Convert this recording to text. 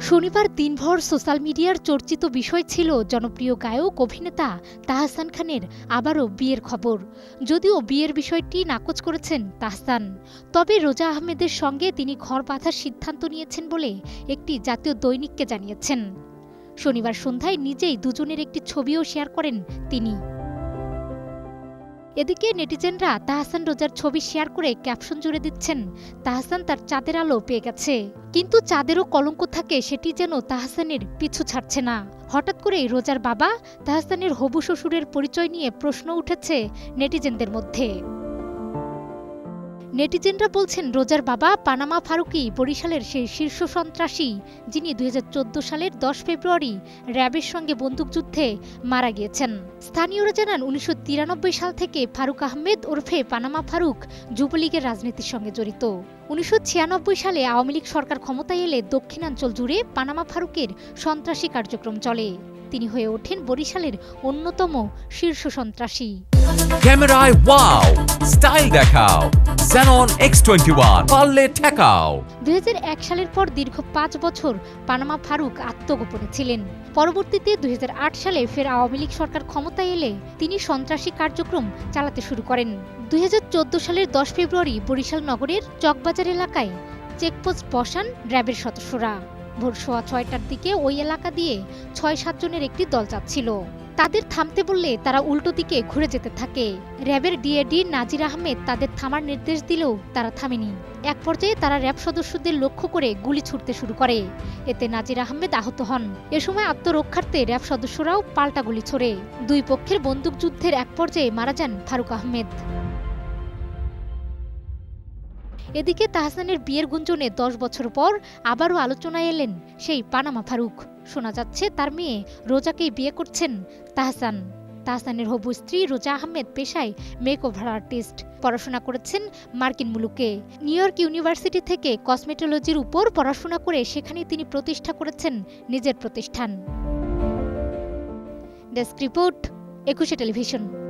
শনিবার দিনভর সোশ্যাল মিডিয়ার চর্চিত বিষয় ছিল জনপ্রিয় গায়ক, অভিনেতা তাহসান খানের আবারও বিয়ের খবর। যদিও বিয়ের বিষয়টি নাকচ করেছেন তাহসান, তবে রোজা আহমেদের সঙ্গে তিনি ঘর বাঁধার সিদ্ধান্ত নিয়েছেন বলে একটি জাতীয় দৈনিককে জানিয়েছেন। শনিবার সন্ধ্যায় নিজেই দুজনের একটি ছবিও শেয়ার করেন তিনি। এদিকে নেটিজেনরা তাহসান রোজার ছবি শেয়ার করে ক্যাপশন জুড়ে দিচ্ছেন, তাহসান তার চাঁদের আলো পেয়ে গেছে। কিন্তু চাঁদেরও কলঙ্ক থাকে, সেটি যেন তাহসানের পিছু ছাড়ছে না। হঠাৎ করেই রোজার বাবা তাহসানের হবু শ্বশুরের পরিচয় নিয়ে প্রশ্ন উঠেছে নেটিজেনদের মধ্যে। নেটিজেনরা বলছেন রোজার বাবা পানামা ফারুকি বরিশালের সেই শীর্ষ সন্ত্রাসী, যিনি দুই হাজার চোদ্দ সালের দশ ফেব্রুয়ারি র্যাবের সঙ্গে বন্দুকযুদ্ধে মারা গিয়েছেন। স্থানীয়রা জানান, উনিশশো তিরানব্বই সাল থেকে ফারুক আহমেদ ওরফে পানামা ফারুক যুবলীগের রাজনীতির সঙ্গে জড়িত। উনিশশো ছিয়ানব্বই সালে আওয়ামী লীগ সরকার ক্ষমতায় এলে দক্ষিণাঞ্চল জুড়ে পানামা ফারুকের সন্ত্রাসী কার্যক্রম চলে। তিনি হয়ে ওঠেন বরিশালের অন্যতম শীর্ষ সন্ত্রাসী। ক্যামেরায় ওয়াও, স্টাইল দেখাও। Xenon X21 পারলে ঠেকাও। দুই সালের পর দীর্ঘ পাঁচ বছর পানামা ফারুক আত্মগোপনে ছিলেন। পরবর্তীতে দুই হাজার আট সালে ফের আওয়ামী লীগ সরকার ক্ষমতায় এলে তিনি সন্ত্রাসী কার্যক্রম চালাতে শুরু করেন। দুই হাজার চোদ্দ সালের দশ ফেব্রুয়ারি বরিশাল নগরের চকবাজার এলাকায় চেকপোস্ট বসান র্যাবের সদস্যরা। ভোর সোয়া ছয়টার দিকে ওই এলাকা দিয়ে ছয় সাতজনের একটি দল যাচ্ছিল। তাদের থামতে বললে তারা উল্টো দিকে ঘুরে যেতে থাকে। র্যাবের ডিএডি নাজির আহমেদ তাদের থামার নির্দেশ দিলেও তারা থামেনি। এক পর্যায়ে তারা র্যাব সদস্যদের লক্ষ্য করে গুলি ছুটতে শুরু করে। এতে নাজির আহমেদ আহত হন। এ সময় আত্মরক্ষার্থে র্যাব সদস্যরাও পাল্টা গুলি ছোড়ে। দুই পক্ষের বন্দুকযুদ্ধের এক পর্যায়ে মারা যান ফারুক আহমেদ। এদিকে তাহসানের বিয়ের গুঞ্জনে দশ বছর পর আবারও আলোচনায় এলেন সেই পানামা ফারুক। শোনা যাচ্ছে তার মেয়ে রোজাকেই বিয়ে করছেন তাহসান। তাহসানের হবু স্ত্রী রোজা আহমেদ পেশায় মেকওভার আর্টিস্ট পড়াশোনা করেছেন মার্কিন মুলুকে। নিউ ইয়র্ক ইউনিভার্সিটি থেকে কসমেটোলজির উপর পড়াশোনা করে সেখানে তিনি প্রতিষ্ঠা করেছেন নিজের প্রতিষ্ঠান। Desk report, Ekushey television.